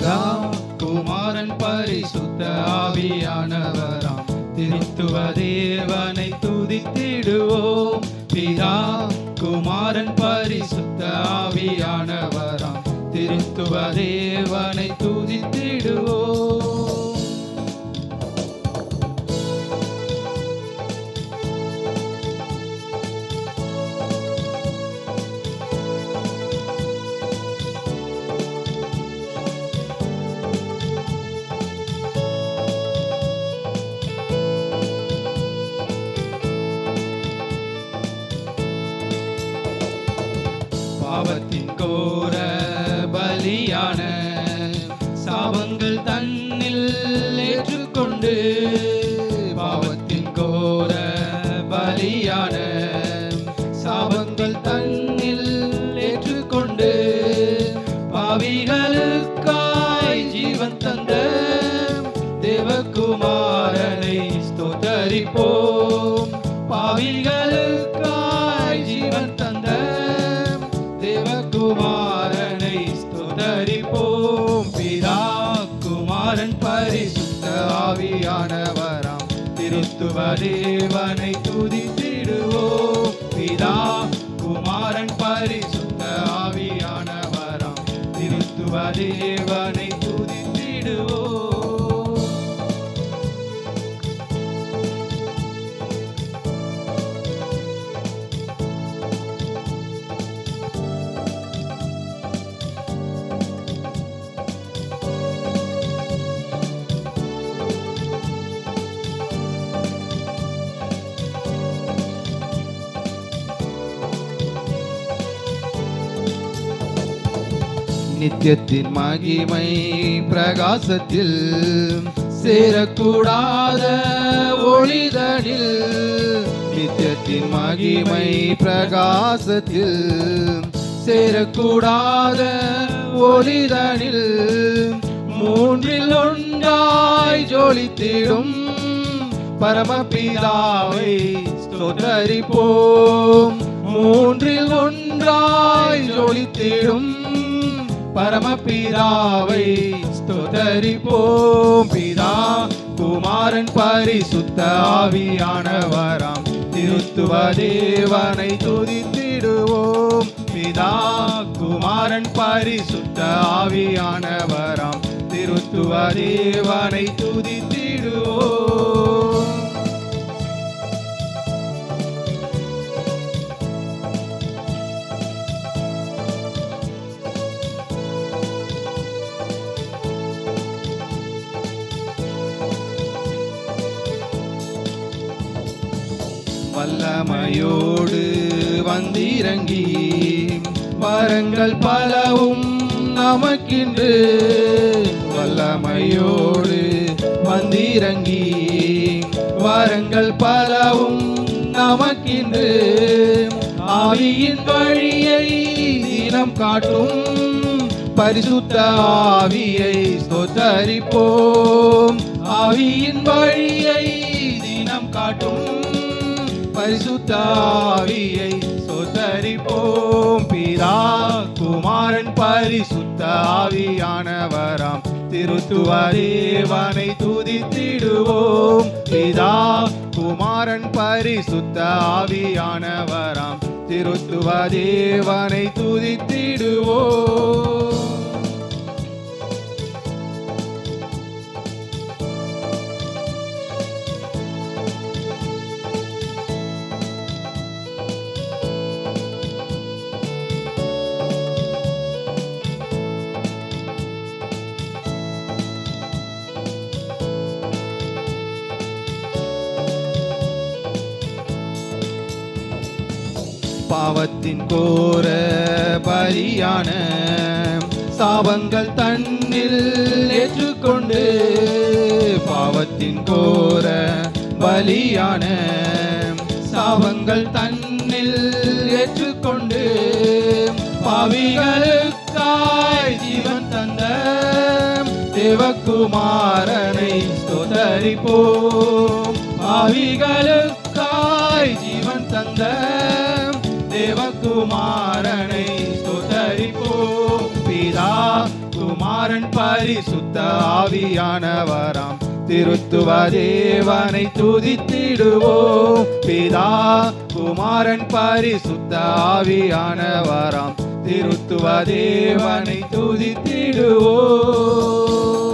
பிதா குமாரன் பரிசுத்த ஆவியானவராம். திருத்துவ தேவனை துதித்திடுவோம். பிதா குமாரன் பரிசுத்த ஆவியானவராம். திருத்துவ தேவனை துதித்திடுவோம். கோர பலியான சாபங்கள் தன்னில் ஏற்றுக்கொண்டு பரிசுத்த ஆவியானவராம் திருத்துவ தேவனை துதித்திடுவோம். பிதா குமாரன் பரிசுத்த ஆவியானவராம் திருத்துவ தேவனை நித்தியத்தின் மகிமை பிரகாசத்தில் சேரக்கூடாத ஒளிதனில் நித்தியத்தின் மகிமை பிரகாசத்தில் சேரக்கூடாத ஒளிதனில் மூன்றில் ஒன்றாய் ஜொலித்திடும் பரமபிதாவை ஸ்தோத்தரிப்போம். மூன்றில் ஒன்றாய் ஜொலித்திடும் பரமபிதாவை ஸ்தோத்தரிப்போம். பிதா குமாரன் பரிசுத்த ஆவியானவராம். திருத்துவ தேவனை துதித்திடுவோம். பிதா குமாரன் பரிசுத்த ஆவியானவராம். திருத்துவ தேவனை வல்லமையோடு வந்திறங்கி வரங்கள் பலவும் நமக்கின்று வல்லமையோடு வந்திறங்கி வரங்கள் பலவும் நமக்கின்று ஆவியின் வழியை தினம் காட்டும் பரிசுத்த ஆவியை சொத்தரிப்போம் ஆவியின் வழியை தினம் காட்டும் பரிசுத்தாவியை சொத்தரிப்போம். பிதா குமாரன் பரிசுத்தாவியானவராம் ஆவியானவராம். துதித்திடுவோம். பிதா குமாரன் பரிசுத்த ஆவியானவராம். திருத்துவ தேவனை துதித்திடுவோம். பாவத்தின் கோர பரியான சாபங்கள் தன்னில் ஏற்றுக்கொண்டு பாவத்தின் கோர பலியான சாபங்கள் தன்னில் ஏற்றுக்கொண்டு பாவிகளுக்காய் ஜீவன் தந்த தேவகுமாரனை ஸ்தோத்தரிப்போம். பாவிகளுக்காய் ஜீவன் தந்த குமாரனை ஸ்தோத்தரிப்போம். பிதா குமாரன் பரிசுத்த ஆவியானவராம். திருத்துவ தேவனை துதித்திடுவோம். பிதா குமாரன் பரிசுத்த ஆவியானவராம். திருத்துவ தேவனை துதித்திடுவோம்.